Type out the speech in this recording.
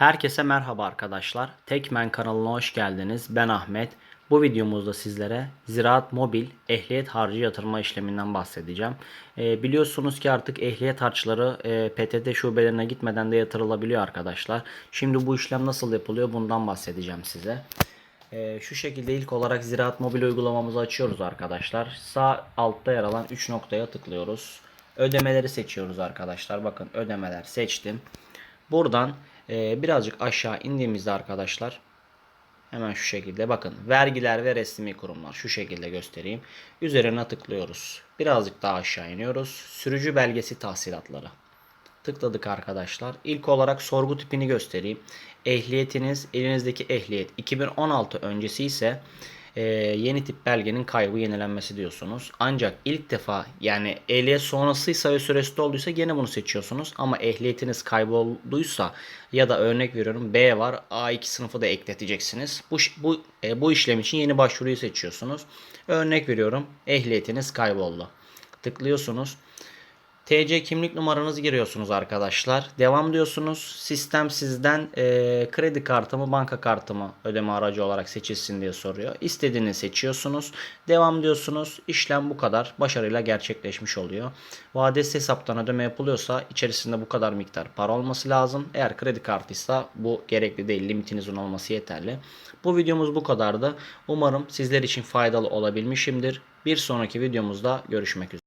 Herkese merhaba arkadaşlar. Tekmen kanalına hoş geldiniz. Ben Ahmet. Bu videomuzda sizlere Ziraat Mobil ehliyet harcı yatırma işleminden bahsedeceğim. Ee, biliyorsunuz ki artık ehliyet harçları e, PTT şubelerine gitmeden de yatırılabiliyor arkadaşlar. Şimdi bu işlem nasıl yapılıyor bundan bahsedeceğim size. Ee, şu şekilde ilk olarak Ziraat Mobil uygulamamızı açıyoruz arkadaşlar. Sağ altta yer alan 3 noktaya tıklıyoruz. Ödemeleri seçiyoruz arkadaşlar. Bakın ödemeler seçtim. Buradan e, birazcık aşağı indiğimizde arkadaşlar hemen şu şekilde bakın vergiler ve resmi kurumlar şu şekilde göstereyim. Üzerine tıklıyoruz. Birazcık daha aşağı iniyoruz. Sürücü belgesi tahsilatları. Tıkladık arkadaşlar. İlk olarak sorgu tipini göstereyim. Ehliyetiniz elinizdeki ehliyet 2016 öncesi ise e, yeni tip belgenin kaybı yenilenmesi diyorsunuz. Ancak ilk defa yani ehliyet sonrasıysa ve süresi dolduysa gene bunu seçiyorsunuz. Ama ehliyetiniz kaybolduysa ya da örnek veriyorum B var A2 sınıfı da ekleteceksiniz. Bu, bu, e, bu işlem için yeni başvuruyu seçiyorsunuz. Örnek veriyorum ehliyetiniz kayboldu. Tıklıyorsunuz. TC kimlik numaranızı giriyorsunuz arkadaşlar. Devam diyorsunuz. Sistem sizden e, kredi kartımı, banka kartımı ödeme aracı olarak seçilsin diye soruyor. İstediğini seçiyorsunuz. Devam diyorsunuz. İşlem bu kadar. Başarıyla gerçekleşmiş oluyor. Vadesi hesaptan ödeme yapılıyorsa içerisinde bu kadar miktar para olması lazım. Eğer kredi kartıysa bu gerekli değil. Limitinizin olması yeterli. Bu videomuz bu kadardı. Umarım sizler için faydalı olabilmişimdir. Bir sonraki videomuzda görüşmek üzere.